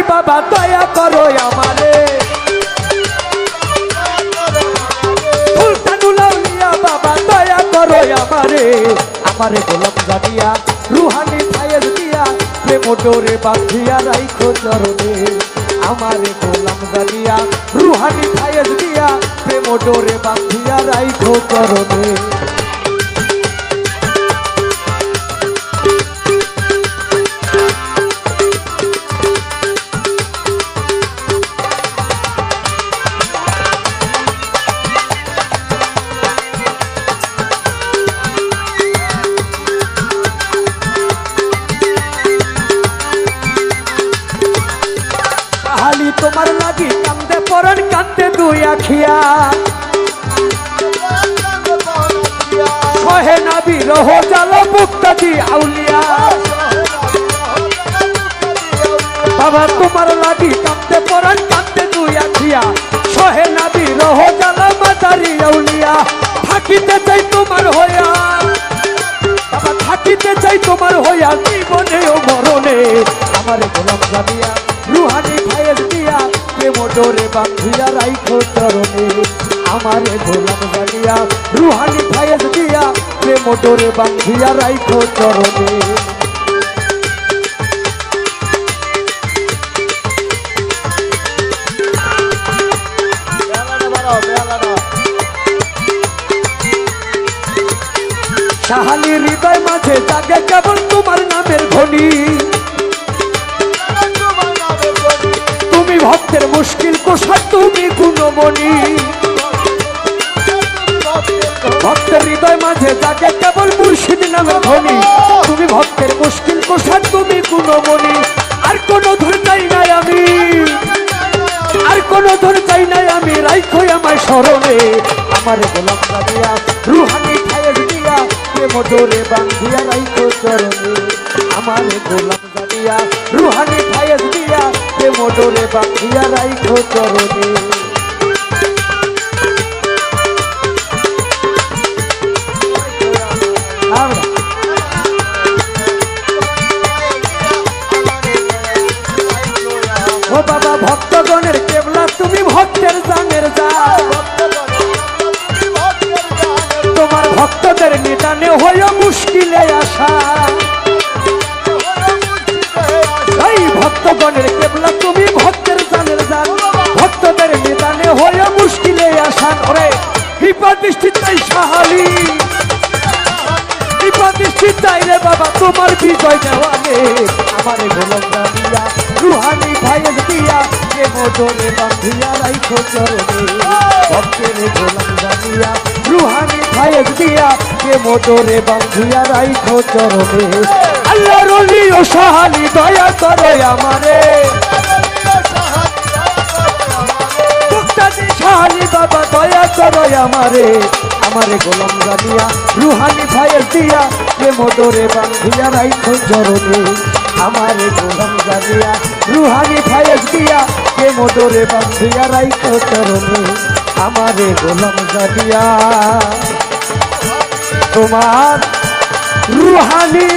আলী বাবা, দয়া করো আমারে। বাবা, দয়া করো আমারে। আমারে গোলাম জানিয়া রুহানি ফায়ের দিয়া, প্রেম ডোরে বাঁধিয়া রাইখো চরণে। আমারে গোলাম জানিয়া রুহানি ফায়ের দিয়া, প্রেম ডোরে বাঁধিয়া রাইখো চরণে। তোমার লাগি কান্দে, পরন কান্দে দুই আখিয়া। সহে নাবি রহ জাল মুক্তি আউলিয়া। বাবা, তোমার লাগি কান্দে, পরন কান্দে দুই আখিয়া। সহে নাবি রহ জাল মাতারি আউলিয়া। থাকিতে চাই তোমার হইয়া। বাবা, থাকিতে চাই তোমার হইয়া। জীবনে ও মরণে আমার গোলাম জানিয়া রুহানি ভাইয়ের দিয়া প্রেম ডোরে বাঁধিয়া রাইখো চরণে? আমার গোলাম জানিয়া রুহানি ভাইয়ের দিয়া প্রেম ডোরে বাঁধিয়া রাইখো চরণে? সাহালি হৃদয় মাঝে জাগে কেবল তোমার নামের ধ্বনি? ভক্তের মুশকিল কোষা তুমি গুণমণি। ভক্তের হৃদয় মাঝে জাগে কেবল মুর্শিদ নামের ধ্বনি। তুমি ভক্তের মুশকিল কোষা তুমি গুণমণি। আর কোনো ধর চাই নাই আমি। আর কোনো ধর চাই নাই আমি। রাইখই আমার স্মরণে। আমার গোলাম দিয়া রুহানি খায়ের দিয়া, প্রেম ডোরে বান্ধিয়া রাইখো চরণে। আমার গোলাম দিয়া রুহানি খায়ের দিয়া প্রেম ডোরে বান্ধিয়া রাইখো চরণে ভক্তগণের কেবলা, তুমি তোমার ভক্তদের হয়ে মুশকিলে আসা ভক্তগণের কৃপা দৃষ্টি চাই সাহালি। কৃপা দৃষ্টি চাই রে বাবা, তোমার বিজয় রুহানি ভাইয়ের দিয়া কে মোটরে বান্ধিয়া রাইখো চরণে। আল্লাহ রলি ও সাহালি, দয়া করে আমারে। সাহালি বাবা, দয়া করো আমারে। আমারে গোলাম জানিয়া, রুহানি ভাইয়ের দিয়া প্রেম ডোরে বান্ধিয়া রাইখো চরণে। আমারে গোলাম জানিয়া, রুহানি ভাইয়ের দিয়া প্রেম ডোরে বান্ধিয়া রাইখো চরণে। আমারে গোলাম জানিয়া, তোমার রুহানি